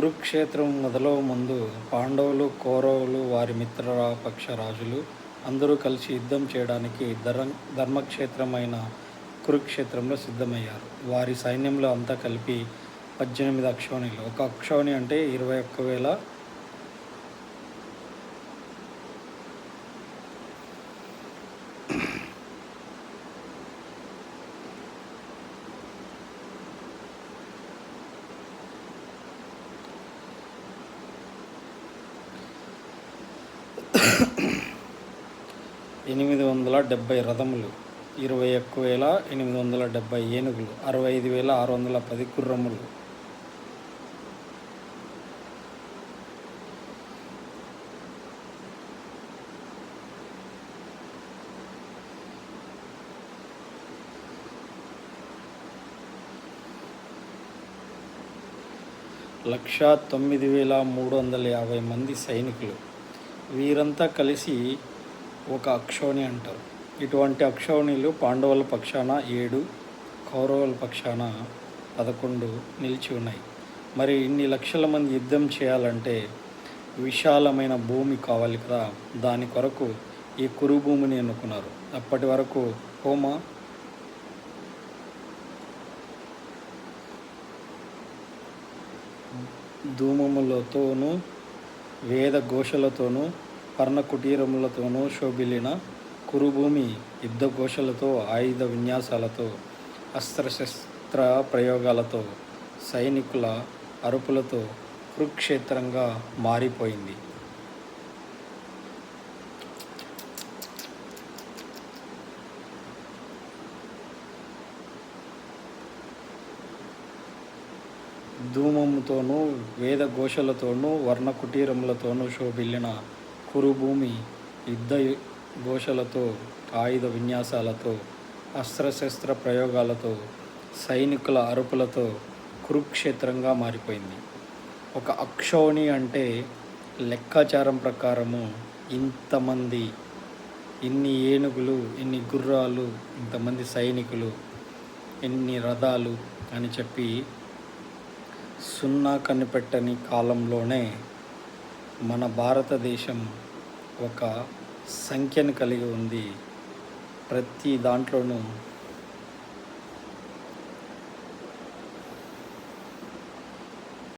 కురుక్షేత్రం మొదలవు ముందు పాండవులు కౌరవులు వారి మిత్రపక్ష రాజులు అందరూ కలిసి యుద్ధం చేయడానికి ధర ధర్మక్షేత్రమైన కురుక్షేత్రంలో సిద్ధమయ్యారు. వారి సైన్యంలో అంతా కలిపి పద్దెనిమిది అక్షోణిలు. ఒక అక్షోణి అంటే ఇరవై ఒక్క వేల ఎనిమిది వందల డెబ్బై రథములు ఇరవై ఒక్క వేల ఎనిమిది వందల డెబ్బై ఏనుగులు అరవై ఐదు వేల ఆరు వందల పది గుర్రములు లక్ష తొమ్మిది వేల మూడు వందల యాభై మంది సైనికులు. వీరంతా కలిసి ఒక అక్షోణి అంటారు. ఇటువంటి అక్షోణిలు పాండవుల పక్షాన ఏడు కౌరవుల పక్షాన పదకొండు నిలిచి ఉన్నాయి. మరి ఇన్ని లక్షల మంది యుద్ధం చేయాలంటే విశాలమైన భూమి కావాలి కదా. దాని కొరకు ఈ కురు భూమిని ఎన్నుకున్నారు. అప్పటి వరకు హోమ ధూమములతోనూ వేద ఘోషలతోనూ పర్ణకుటీరములతోనూ కుటీరములతోనూ శోభిల్లిన కురుభూమి యుద్ధ ఘోషలతో ఆయుధ విన్యాసాలతో అస్త్రశస్త్ర ప్రయోగాలతో సైనికుల అరుపులతో కురుక్షేత్రంగా మారిపోయింది. ధూమముతోనూ వేద ఘోషలతోనూ వర్ణ కుటీరములతోనూ శోభిల్లిన కురుభూమి యుద్ధ ఘోషలతో ఆయుధ విన్యాసాలతో అస్త్రశస్త్ర ప్రయోగాలతో సైనికుల అరుపులతో కురుక్షేత్రంగా మారిపోయింది. ఒక అక్షోణి అంటే లెక్కాచారం ప్రకారము ఇంతమంది ఇన్ని ఏనుగులు ఇన్ని గుర్రాలు ఇంతమంది సైనికులు ఎన్ని రథాలు అని చెప్పి సున్నా కనిపెట్టని కాలంలోనే మన భారతదేశం ఒక సంఖ్యను కలిగి ఉంది. ప్రతి దాంట్లోనూ